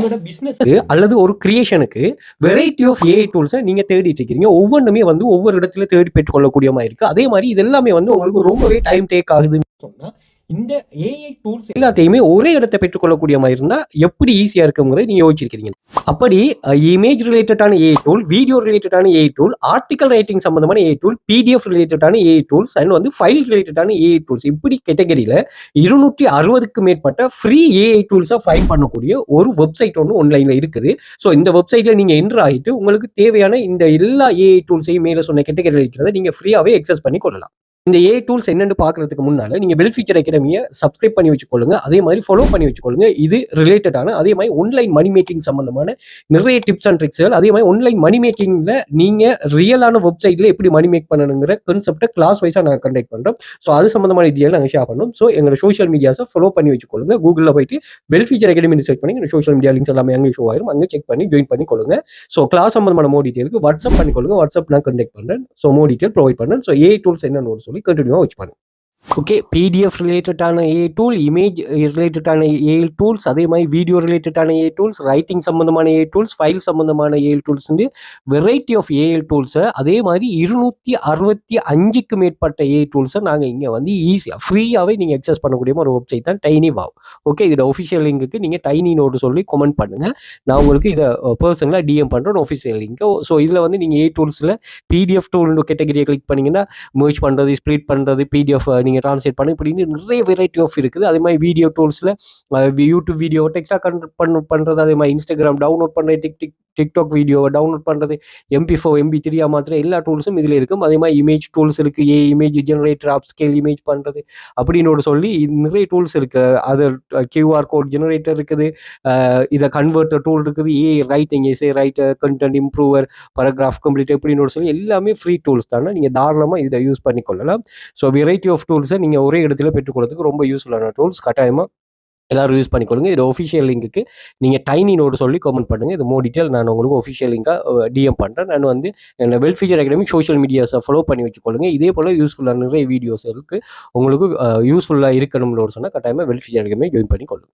உங்களோட பிசினஸ் அல்லது ஒரு கிரியேஷனுக்கு வெரைட்டி ஆஃப் ஏஐ டூல்ஸை நீங்க தேடிட்டு இருக்கீங்க. ஒவ்வொன்றுமே வந்து ஒவ்வொரு இடத்துல தேடி பெற்றுக்கொள்ளக்கூடிய மாதிரி இருக்கு. அதே மாதிரி இது எல்லாமே வந்து உங்களுக்கு ரொம்பவே டைம் டேக் ஆகுதுன்னு சொன்னா இந்த ஏஐ டூல்ஸ் எல்லாத்தையுமே ஒரே இடத்தை பெற்றுக்கொள்ளக்கூடிய மாதிரி இருந்தா எப்படி ஈஸியா இருக்குங்கிறத நீங்க யோசிச்சிருக்கீங்க அப்படி இமேஜ் ரிலேட்டடான ஏஐ டூல் வீடியோ ரிலேட்டடான ஏஐ டூல் ஆர்டிகல் ரைட்டிங் சம்பந்தமான ஏஐ டூல் பிடிஎஃப் ரிலேட்டடான ஏஐ டூல்ஸ் அண்ட் வந்து ஃபைல் ரிலேட்டடான ஏஐ டூல்ஸ் இப்படி கேட்டகரியில இருநூற்றி அறுபதுக்கு மேற்பட்ட ஃப்ரீ ஏஐ டூல்ஸை ஃபைல் பண்ணக்கூடிய ஒரு வெப்சைட் ஒன்று ஆன்லைன்ல இருக்குது. ஸோ இந்த வெப்சைட்ல நீங்க என்ட்ரு ஆகிட்டு உங்களுக்கு தேவையான இந்த எல்லா ஏஐ டூல்ஸையும் மேலே சொன்ன கேட்டகரியில் இருக்கிறத நீங்க ஃப்ரீயாகவே எக்ஸஸ் பண்ணி கொள்ளலாம். இந்த ஏ டூல்ஸ் என்னென்னு பார்க்கறதுக்கு முன்னால நீங்க வெல் ஃபீச்சர் அகாடமியை சப்ஸ்கிரைப் பண்ணி வச்சுக்கொள்ளுங்க. அதே மாதிரி ஃபாலோ பண்ணி வச்சுக்கொள்ளுங்க. இது ரிலேட்டடான அதே மாதிரி ஆன்லைன் மணி மேக்கிங் சம்பந்தமான நிறைய டிப்ஸ் அண்ட் ட்ரிக்ஸ்கள் அதே மாதிரி ஆன்லைன் மணி மேக்கிங்ல நீங்க ரியலான வெப்சைட்ல எப்படி மணி மேக் பண்ணணுங்கிற கான்செப்டை கிளாஸ் வைஸா நாங்கள் கண்டக்ட் பண்றோம். ஸோ அது சம்பந்தமான டீட்டெயில் நாங்கள் ஷேர் பண்ணோம் ஸோ எங்களோட சோஷியல் மீடியாஸை ஃபாலோ பண்ணி வச்சுக்கொள்ளுங்க. கூகுளில் போயிட்டு வெல் ஃபியூச்சர் அகாடமி சர்ச் பண்ணி எங்கள் சோஷியல் மீடியா லிங்க்ஸ் எல்லாமே அங்கே ஷோ ஆயிரும். அங்கே செக் பண்ணி ஜாயின் பண்ணிக்கொள்ளுங்க ஸோ கிளாஸ் சம்பந்தமான மோ டீட்டெயிலுக்கு வாட்ஸ்அப் பண்ணிக்கொள்ளுங்க. வாட்ஸ்அப் நான் கண்டக்ட் பண்ணுறேன் ஸோ மோ டீட்டெயில் ப்ரொவைட் பண்ணுறேன் ஸோ ஏ டூல்ஸ் என்னன்னு சொல்லி に continuò a uçmanın. Okay PDF ரிலேட்டடான ஏ டூல் இமேஜ் ரிலேட்டடான ஏ டூல்ஸ் அதே மாதிரி வீடியோ ரிலேட்டடான ஏ டூல்ஸ் ரைட்டிங் சம்மந்தமான ஏ டூல்ஸ் ஃபைல் சம்மந்தமான AI tools variety of AI டூல்ஸை அதே மாதிரி இருநூற்றி அறுபத்தி அஞ்சுக்கு மேற்பட்ட ஏ டூல்ஸை நாங்கள் இங்கே வந்து ஈஸியாக ஃப்ரீயாகவே நீங்கள் எக்ஸஸ் பண்ணக்கூடிய ஒரு வெப்சைட் தான் டைனி வாவ் ஓகே இதோட ஒஃபிஷியல் லிங்குக்கு நீங்கள் டைனி நோட்டு சொல்லி கமெண்ட் பண்ணுங்கள் நான் உங்களுக்கு இதை பர்சனலாக டிஎம் பண்ணுறேன் ஒஃபிஷியல் லிங்க்கு ஸோ இதில் வந்து நீங்கள் ஏ டூல்ஸில் பிடிஎஃப் டூல் கேட்டகரியை கிளிக் பண்ணிங்கன்னா merge பண்ணுறது ஸ்ப்ளிட் பண்ணுறது பிடிஎஃப் நீங்கள் ட்ரான்ஸ்லேட் பண்ணி. இப்படின்னு நிறைய வெரைட்டி ஆஃப் இருக்குது. அதே மாதிரி வீடியோ டூல்ஸில் யூடியூப் வீடியோ டெக்ஸ்டாக கன் பண்ண பண்ணுறது அதே மாதிரி இன்ஸ்டாகிராம் டவுன்லோட் பண்ணுறது டிக் டிக் டிக்டாக் வீடியோவை டவுன்லோட் பண்ணுறது எம்பி ஃபோர் எம்பி த்ரீயா மாத்திர எல்லா டூல்ஸும் இதில் இருக்கும். அதே மாதிரி இமேஜ் டூல்ஸ் இருக்குது AI image generator upscale image பண்ணுறது அப்படின்னு சொல்லி நிறைய டூல்ஸ் இருக்குது அது கியூஆர் கோட் ஜெனரேட்டர் இருக்குது. இதை கன்வெர்ட்டர் டூல் இருக்குது. AI writing essay writer content improver paragraph complete எப்படின்னு சொல்லி எல்லாமே ஃப்ரீ டூல்ஸ் தானே நீங்கள் தாராளமாக இதை யூஸ் பண்ணிக்கொள்ளலாம். ஸோ வெரைட்டி ஆஃப் டூல்ஸை நீங்கள் ஒரே இடத்துல பெற்றுக்கொள்றதுக்கு ரொம்ப யூஸ்ஃபுல்லான டூல்ஸ் கட்டாயமாக எல்லாரும் யூஸ் பண்ணிக்கொள்ளுங்க. இது ஒஃபிஷியல் லிங்க்குக்கு நீங்கள் டைனி நோடு சொல்லி கமெண்ட் பண்ணுங்கள் இது மோ டீட்டெயில் நான் உங்களுக்கு ஒஃபிஷியல் லிங்காக டிஎம் பண்ணுறேன் நான் வந்து என்னோட வெல் ஃபீச்சர் அகாடமி சோஷியல் மீடியாஸை ஃபாலோ பண்ணி வச்சுக்கொள்ளுங்க. இதே போல் யூஸ்ஃபுல்லான நிறைய வீடியோஸ் இருக்குது உங்களுக்கு யூஸ்ஃபுல்லாக இருக்கணும்னு ஒரு சொன்னால் கட்டாயமாக வெல் ஃபீச்சர் அகாடமி ஜாயின் பண்ணிக்கொள்ளுங்க.